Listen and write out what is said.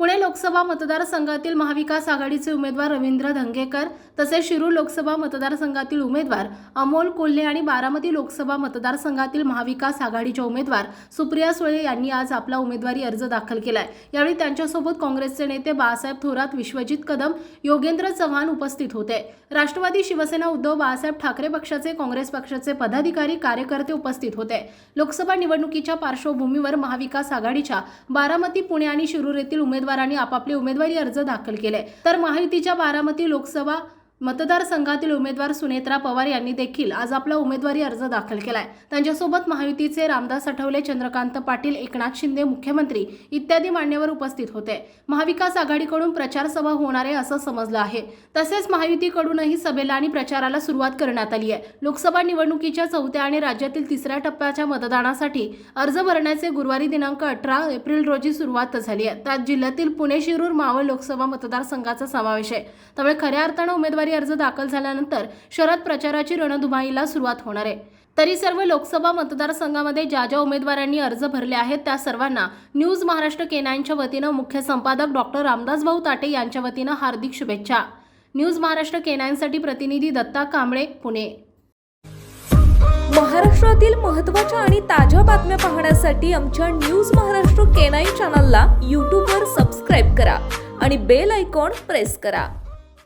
पुणे लोकसभा मतदारसंघातील महाविकास आघाडीचे उमेदवार रवींद्र धंगेकर तसेच शिरूर लोकसभा मतदारसंघातील उमेदवार अमोल कोल्हे आणि बारामती लोकसभा मतदारसंघातील महाविकास आघाडीच्या उमेदवार सुप्रिया सुळे यांनी आज आपला उमेदवारी अर्ज दाखल केलाय. यावेळी त्यांच्यासोबत काँग्रेसचे नेते बाळासाहेब थोरात विश्वजित कदम योगेंद्र चव्हाण उपस्थित होते. राष्ट्रवादी शिवसेना उद्धव बाळासाहेब ठाकरे पक्षाचे काँग्रेस पक्षाचे पदाधिकारी कार्यकर्ते उपस्थित होते. लोकसभा निवडणुकीच्या पार्श्वभूमीवर महाविकास आघाडीच्या बारामती पुणे आणि शिरूर येथील उमेदवार उमेदवारांनी आपापले उमेदवारी अर्ज दाखल केले. तर महायुतीच्या बारामती लोकसभा मतदारसंघातील उमेदवार सुनेत्रा पवार यांनी देखील आज आपला उमेदवारी अर्ज दाखल केलाय. त्यांच्यासोबत महायुतीचे रामदास आठवले चंद्रकांत पाटील एकनाथ शिंदे मुख्यमंत्री इत्यादी मान्यवर उपस्थित होते. महाविकास आघाडीकडून प्रचार सभा होणार आहे असं समजलं आहे. तसेच महायुतीकडूनही सभेला आणि प्रचाराला सुरुवात करण्यात आली आहे. लोकसभा निवडणुकीच्या चौथ्या आणि राज्यातील तिसऱ्या टप्प्याच्या मतदानासाठी अर्ज भरण्याचे गुरुवारी दिनांक अठरा एप्रिल रोजी सुरुवात झाली आहे. त्यात जिल्ह्यातील पुणे शिरूर मावळ लोकसभा मतदारसंघाचा समावेश आहे. त्यामुळे खऱ्या अर्थानं उमेदवारी अर्ज दाखल झाल्यानंतर शरद प्रचाराची रणधुमाईला सुरुवात होणार आहे. तरी सर्व लोकसभा मतदारसंघामध्ये ज्या ज्या उमेदवारांनी अर्ज भरले आहेत त्या सर्वांना न्यूज महाराष्ट्र केनाईनच्या वतीनं मुख्य संपादक डॉक्टर रामदास भाऊ ताटे यांच्या वतीनं हार्दिक शुभेच्छा. न्यूज महाराष्ट्र केनाईनसाठी प्रतिनिधी दत्ता कांबळे पुणे. महाराष्ट्रातील महत्त्वाच्या आणि ताज्या बातम्या पाहण्यासाठी आमच्या न्यूज महाराष्ट्र केनाई चॅनलला यूट्यूबवर सबस्क्राईब करा आणि बेल आयकॉन प्रेस करा.